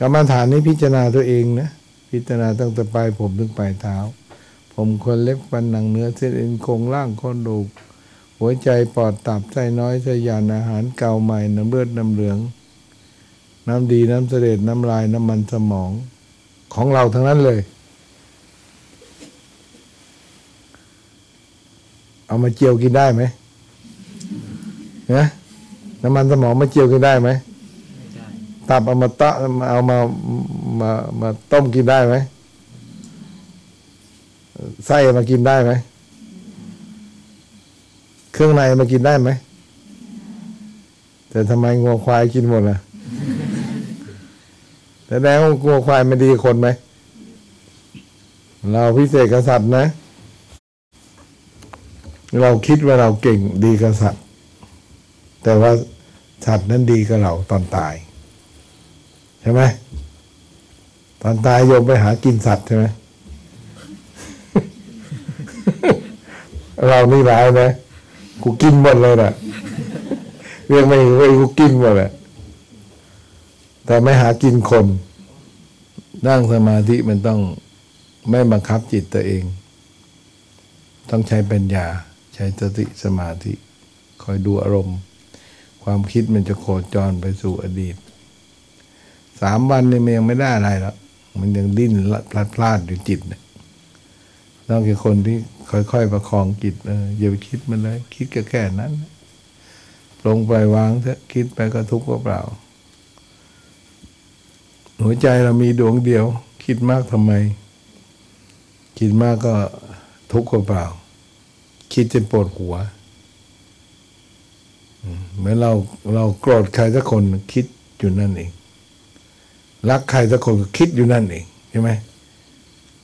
กรรมฐานนี้พิจารณาตัวเองนะ พิจารณาตั้งแต่ปลายผมถึงปลายเท้า ผมคนเล็บฟันหนังเนื้อเส้นเอ็นโครงร่างคนดูก หัวใจปอดตับไส้น้อยไส้ยานอาหารเก่าใหม่น้ำเลือดน้ำเหลือง น้ำดีน้ำเสด็จน้ำลายน้ำมันสมองของเราทั้งนั้นเลย เอามาเจียวกินได้ไหมนะน้ำมันสมองมาเจียวกินได้ไหม ตับเอามาตะเอามามามาต้มกินได้ไหมไส้มากินได้ไหมเครื่องในมากินได้ไหมแต่ทำไมงัวควายกินหมดล่ะแต่แล้วางัวควายมันดีคนไหมเราพิเศษกบษัตริย์นะ เราคิดว่าเราเก่งดีกบสัตว์แต่ว่าสัตว์นั้นดีกับเราตอนตาย ใช่ไหมตอนตายโยมไปหากินสัตว์ใช่ไหมเรานี่ร้ายไหมกูกินหมดเลยนะเรียกไม่ไว้กูกินหมดแหละแต่ไม่หากินคนนั่งสมาธิมันต้องไม่บังคับจิตตัวเอง ต้องใช้ปัญญา ใช้สติสมาธิ คอยดูอารมณ์ ความคิดมันจะโคจรไปสู่อดีต สามวันนี่มันยังไม่ได้อะไรแล้วมันยังดิ้นพลาดพลาดอยู่จิตเนี่ยต้องคือคนที่ค่อยๆประคองจิตเอออย่าไปคิดมันเลย คิดก็แค่นั้น ลงไปวางเถอะคิดไปก็ทุกข์ก็เปล่า หัวใจเรามีดวงเดียว คิดมากทำไม คิดมากก็ทุกข์ก็เปล่า คิดจนปวดหัวอืมเหมือนเราเราโกรธใครสักคนคิดอยู่นั่นเอง รักใครสักคนก็คิดอยู่นั่นเองใช่ไหม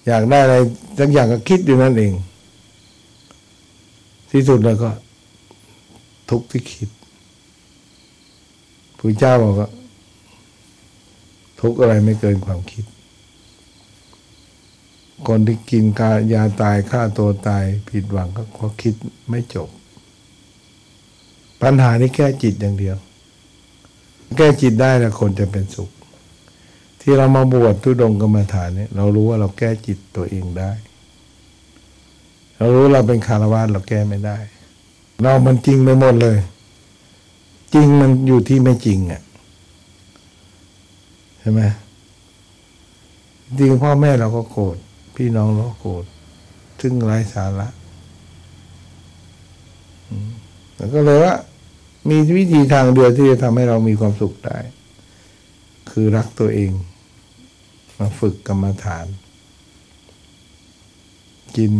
อยากได้อะไรสักอย่างก็คิดอยู่นั่นเอง ที่สุดแล้วก็ ทุกที่คิดพระเจ้าบอกว่าทุกอะไรไม่เกินความคิด คนที่กินกายาตายฆ่าตัวตายผิดหวังก็เพราะคิดไม่จบ ปัญหานี้แก้จิตอย่างเดียว แก้จิตได้แล้วคนจะเป็นสุข ที่เรามาบวชทุดงกรรมฐานเนี่ยเรารู้ว่าเราแก้จิตตัวเองได้ เรารู้เราเป็นคารวะเราแก้ไม่ได้ เรามันจริงไปหมดเลย จริงมันอยู่ที่ไม่จริงอะใช่ไหมจริงพ่อแม่เราก็โกรธพี่น้องเราก็โกรธซึ่งไร้สาระแล้วก็เลยว่า มีวิธีทางเดียวที่จะทำให้เรามีความสุขได้ คือรักตัวเอง มาฝึกกรรมฐาน กิน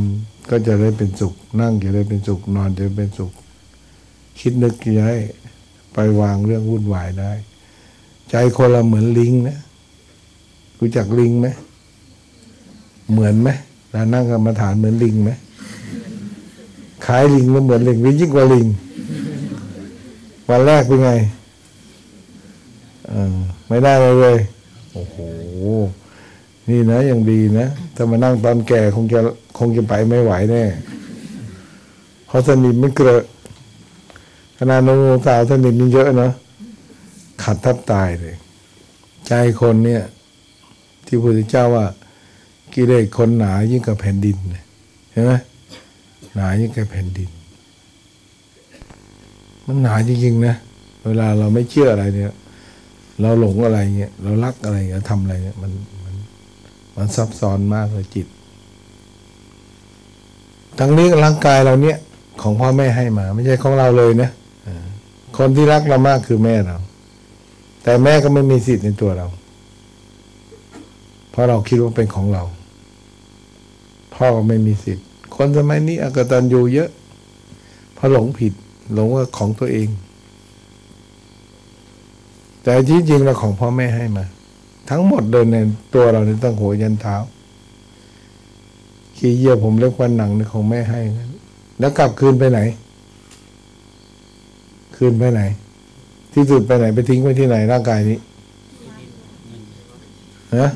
ก็จะได้เป็นสุข นั่งจะได้เป็นสุข นอนจะได้เป็นสุข คิดนึกจะได้ไปวางเรื่องวุ่นวายได้ ใจคนเราเหมือนลิงนะรู้จักลิงไหมเหมือนไหมเรานั่งกรรมฐานเหมือนลิงไหมขายลิงก็เหมือนลิงหรือยิ่งกว่าลิง วันแรกเป็นไงเออไม่ได้เลย โอ้โห นี่นะยังดีนะถ้ามานั่งตอนแก่คงจะคงจะไปไม่ไหวแน่เพราะสนิมไม่เกลอะขนาดนงสาวสนิมมันเยอะเนาะขัดทับตายเลย ใจคนเนี่ย ที่พระพุทธเจ้าว่า กิเลสคนหนายิ่งกับแผ่นดินเนี่ยเห็นไหมหนายิ่งกับแผ่นดิน มันหนาจริงๆนะเวลาเราไม่เชื่ออะไรเนี่ย เราหลงอะไรเงี้ยเรารักอะไรเงี้ยทำอะไรเนี่ยมัน มันซับซ้อนมากเลยจิต ทั้งนี้ร่างกายเราเนี่ย ของพ่อแม่ให้มา ไม่ใช่ของเราเลยนะคนที่รักเรามากคือแม่เรา แต่แม่ก็ไม่มีสิทธิ์ในตัวเรา เพราะเราคิดว่าเป็นของเรา พ่อก็ไม่มีสิทธิ์ คนสมัยนี้อกตันยูเยอะเพราะหลงผิด หลงว่าของตัวเอง แต่ที่จริงเราของพ่อแม่ให้มา ทั้งหมดเดินในตัวเราเนี่ตั้งหัวยันเท้าขี้เยี่ยผมเล็กวันหนังในของแม่ให้งั้นแล้วกลับคืนไปไหน คืนไปไหน ที่สุดไปไหนไปทิ้งไว้ที่ไหนร่างกายนี้ฮะ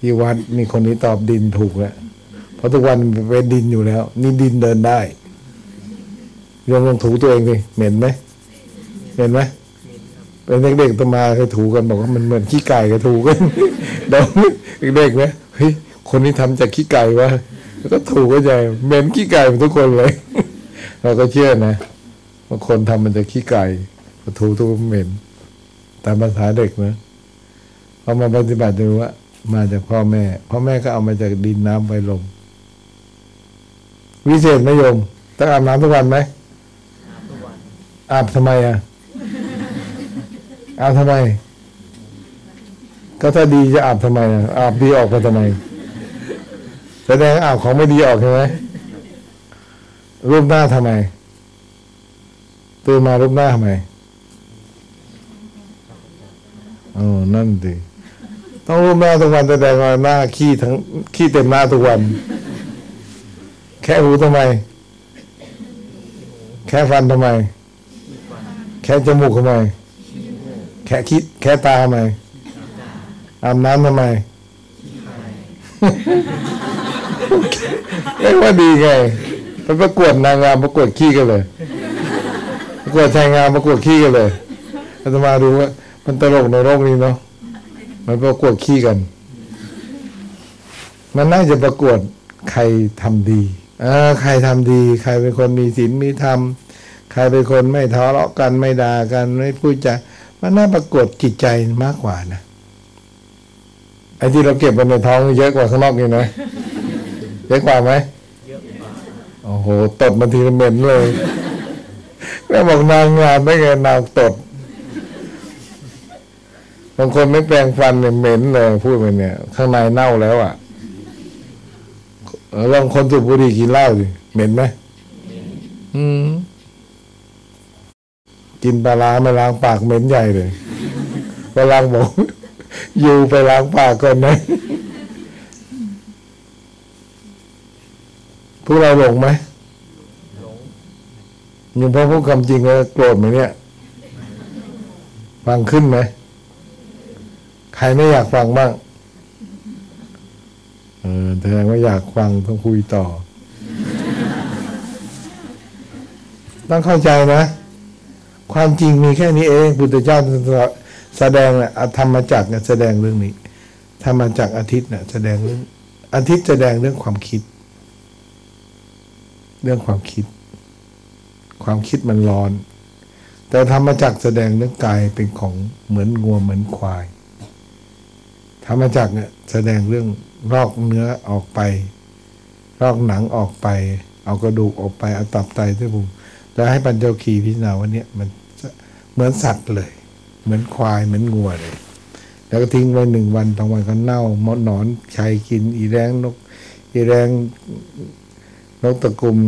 ที่วัดมีคนนี้ตอบดินถูกแล้วเพราะทุกวันเป็นดินอยู่แล้ว นี่ดินเดินได้โยมลองถูตัวเองดิเหม็นไหมเหม็นไหม เป็นเด็กๆตัวมาเคยถูกันบอกว่ามันเหมือนขี้ไก่ก็ถูกันเด็กเด็กๆนะเฮ้ยคนนี้ทำจากขี้ไก่วะก็ถูกก็ใจเหม็นขี้ไก่ทุกคนเลย เราก็เชื่อนะบางคนทำมันจากขี้ไก่ก็ถูทุกเหม็นตามภาษาเด็กนะพอมาปฏิบัติดูว่า มาจากพ่อแม่ พ่อแม่ก็เอามาจากดินน้ำไฟลมวิเศษไหมโยมต้องอาบน้ำทุกวันไหมอาบทำไมอะ อาบทำไม ก็ถ้าดีจะอาบทำไมอะอาบดีออกไปทำไมแสดงอาบของไม่ดีออกใช่ไหมรูปหน้าทำไมตื่นมารูปหน้าทำไมอ๋อนั่นดิต้องรูปหน้าทุกวันแสดงว่าหน้าขี้ทั้งขี้เต็มหน้าทุกวัน แค่หูทำไม แค่ฟันทำไม แค่จมูกทำไม แค่คิด แค่ตาทำไมอาบน้ำทำไมเอ้ว่าดีไงไปประกวดนางงามประกวดขี้กันเลยประกวดชายงามประกวดขี้กันเลยอาตมาดูว่า มันตลกในโลกนี้เนาะมันประกวดขี้กัน มันน่าจะประกวดใครทำดีอ่าใครทำดี ใครเป็นคนมีศีลมีธรรมใครเป็นคนไม่ทะเลาะกันไม่ด่ากันไม่พูดจา มันน่าประกวดจิตใจมากกว่านะไอ้ที่เราเก็บไว้ในท้องเยอะกว่าข้างนอกนี่นะเยอะกว่าไหมโอ้โหตดมันทีละเหม็นเลยแม่บอกนางงามได้ไงนางตดบางคนไม่แปรงฟันเนี่ยเหม็นเลยพูดไปเนี่ย ข้างในเน่าแล้วอะเออลองคนสูบบุหรี่กินเหล้าดิเหม็นไหมอืม กินปลาล้าไม่ล้างปากเหม็นใหญ่เลยก็ล้างบอกอยู่ไปล้างปากก่อนนะพวกเราหลงไหมยังพอพูดคำจริงแล้วโกรธไหมเนี่ย ฟังขึ้นไหม ใครไม่อยากฟังบ้างเออแสดงว่าอยากฟังต้องคุยต่อ ต้องเข้าใจนะ ความจริงมีแค่นี้เองพุทธเจ้าแสดงนะธรรมจักรแสดงเรื่องนี้ธรรมจักรอาทิตย์เนี่ยแสดงเรื่องอาทิตย์แสดงเรื่องความคิด เรื่องความคิด ความคิดมันร้อน แต่ธรรมจักรแสดงเรื่องกายเป็นของเหมือนงัวเหมือนควาย ธรรมจักรเนี่ยแสดงเรื่องรอกเนื้อออกไปรอกหนังออกไป เอากระดูกออกไปเอาตับไตที่บุง แล้วให้ปัญจคีพิจารณาว่าเนี่ยมันเหมือนสัตว์เลย เหมือนควายเหมือนงัวเลย แล้วก็ทิ้งไว้หนึ่งวันบางวันก็เน่ามดหนอนชัยกิน อีแรงนก อีแรงนกตะกุม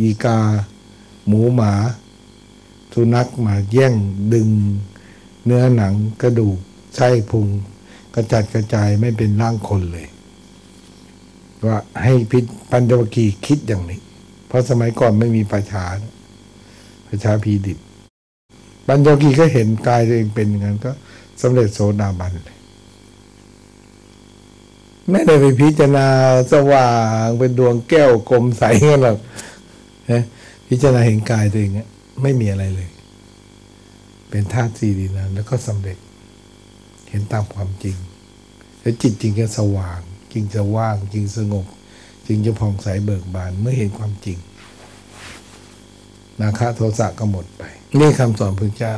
อีกา หมูหมาสุนัขมาแย่งดึง เนื้อหนังกระดูกไส้พุงกระจัดกระจายไม่เป็นร่างคนเลย ว่าให้พิปัญจวคีคิดอย่างนี้ เพราะสมัยก่อนไม่มีประชา ประชาพีดิบปัญจวคีก็เห็นกายตัวเองเป็นอย่างนั้นก็สำเร็จโสดาบันเลยไม่ได้ไปพิจารณาสว่างเป็นดวงแก้วกลมใสเงี้ยหรอกนะพิจารณาเห็นกายตัวเองเงี้ยไม่มีอะไรเลย เป็นธาตุสี่ดีนั้นแล้วก็สำเร็จ เห็นตามความจริง แล้วจิตจริงจะสว่าง จริงจะว่าง จริงสงบ จริงจะผ่องใสเบิกบานเมื่อเห็นความจริง นาคาโทสะก็หมดไป นี่คำสอนพระเจ้า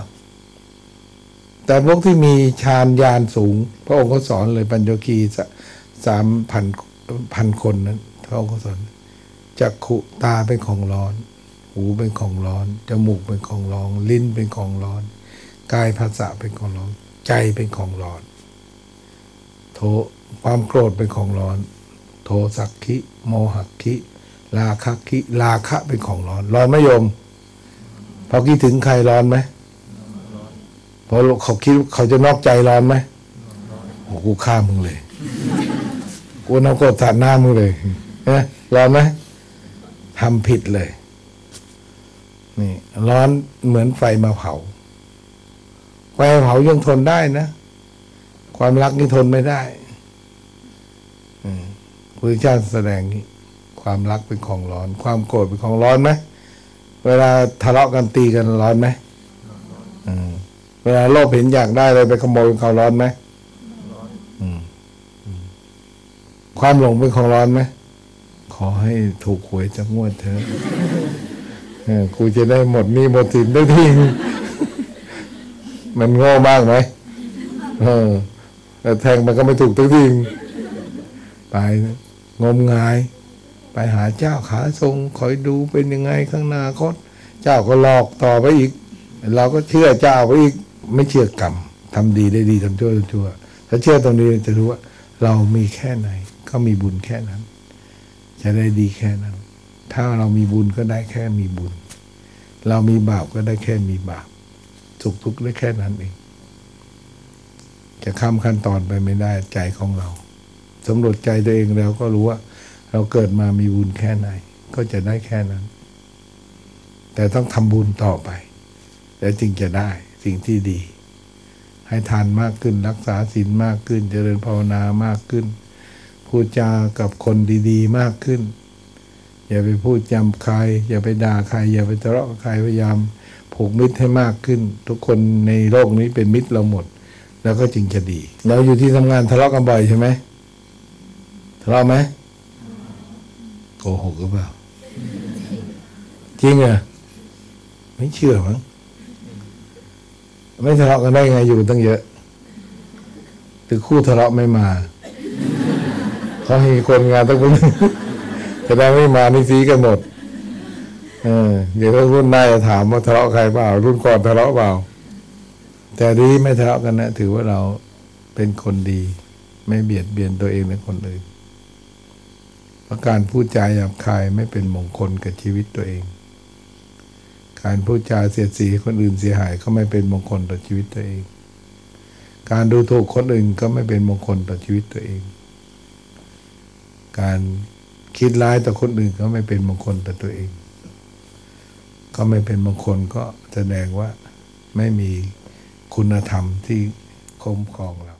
แต่พวกที่มีฌานญาณสูง พระองค์ก็สอนเลยปัญจคีสามพันพันคนนั้นพระองค์ก็สอนจักขุตาเป็นของร้อน หูเป็นของร้อน จมูกเป็นของร้อน ลิ้นเป็นของร้อน กายภาษาเป็นของร้อน ใจเป็นของร้อน โทความโกรธเป็นของร้อน โทสักขิ โมหักขิลาคะขิลาคะเป็นของร้อน ร้อนไหมโยม พอคิดถึงใครร้อนไหมพอเขาคิดเขาจะนอกใจร้อนไหมโอ้กูฆ่ามึงเลย กูน้ำกรดสาดหน้ามึงเลยนะร้อนไหมทำผิดเลย นี่ ร้อนเหมือนไฟมาเผา ไฟเผายังทนได้นะ ความรักนี่ทนไม่ได้พระเจ้าแสดงนี้ ความรักเป็นของร้อน ความโกรธเป็นของร้อนไหม เวลาทะเลาะกันตีกันร้อนไหมเวลาโลภเห็นอยากได้อะไรไปขโมยเป็นของร้อนไหมอืมอืมความหลงเป็นของร้อนไหมขอให้ถูกหวยจะงวดเถอะเออกูจะได้หมดหนี้หมดสินได้ทีมันโง่มากไหมเออแต่แทงมันก็ไม่ถูกทุกทีไปนะงมงาย ไปหาเจ้าขาทรงคอยดูเป็นยังไงข้างหน้าคต เจ้าก็หลอกต่อไปอีก เราก็เชื่อเจ้าไปอีกไม่เชื่อกรรมทำดีได้ดีทำชั่วทำชั่ว ถ้าเชื่อตรงนี้จะรู้ว่า เรามีแค่ไหน ก็มีบุญแค่นั้น จะได้ดีแค่นั้น ถ้าเรามีบุญก็ได้แค่มีบุญ เรามีบาปก็ได้แค่มีบาปสุขทุกข์ได้แค่นั้นเองจะข้ามขั้นตอนไปไม่ได้ใจของเราสำรวจใจตัวเองแล้วก็รู้ว่า เราเกิดมามีบุญแค่ไหน ก็จะได้แค่นั้น แต่ต้องทำบุญต่อไป แล้วจึงจะได้สิ่งที่ดี ให้ทานมากขึ้นรักษาศีลมากขึ้น เจริญภาวนามากขึ้น พูดจากับคนดีๆ มากขึ้น อย่าไปพูดจำใคร อย่าไปด่าใคร อย่าไปทะเลาะกับใครพยายามผูกมิตรให้มากขึ้น ทุกคนในโลกนี้เป็นมิตรเราหมด แล้วก็จึงจะดี เราอยู่ที่ทำงานทะเลาะกันบ่อยใช่ไหมทะเลาะไหม กหกหรือเปล่า จริงเหรอไม่เชื่อมั้งไม่ทะเลาะกันได้ไงอยู่กันตั้งเยอะถึงคู่ทะเลาะไม่มาเขาให้คนงานตั้งเป็นจะได้ไม่มานี่ซีกันหมดเออเดี๋ยวรุ่นหน้าจะถามว่าทะเลาะใครเปล่า รุ่นก่อนทะเลาะเปล่า แต่ดีไม่ทะเลาะกันนะถือว่าเราเป็นคนดี ไม่เบียดเบียนตัวเองและคนอื่น เพราะการพูดจาหยาบคายไม่เป็นมงคลกับชีวิตตัวเอง การพูดจาเสียดสีคนอื่นเสียหายก็ไม่เป็นมงคลต่อชีวิตตัวเอง การดูถูกคนอื่นก็ไม่เป็นมงคลต่อชีวิตตัวเอง การคิดร้ายต่อคนอื่นก็ไม่เป็นมงคลต่อตัวเอง ก็ไม่เป็นมงคลก็แสดงว่าไม่มีคุณธรรมที่คุ้มครองเรา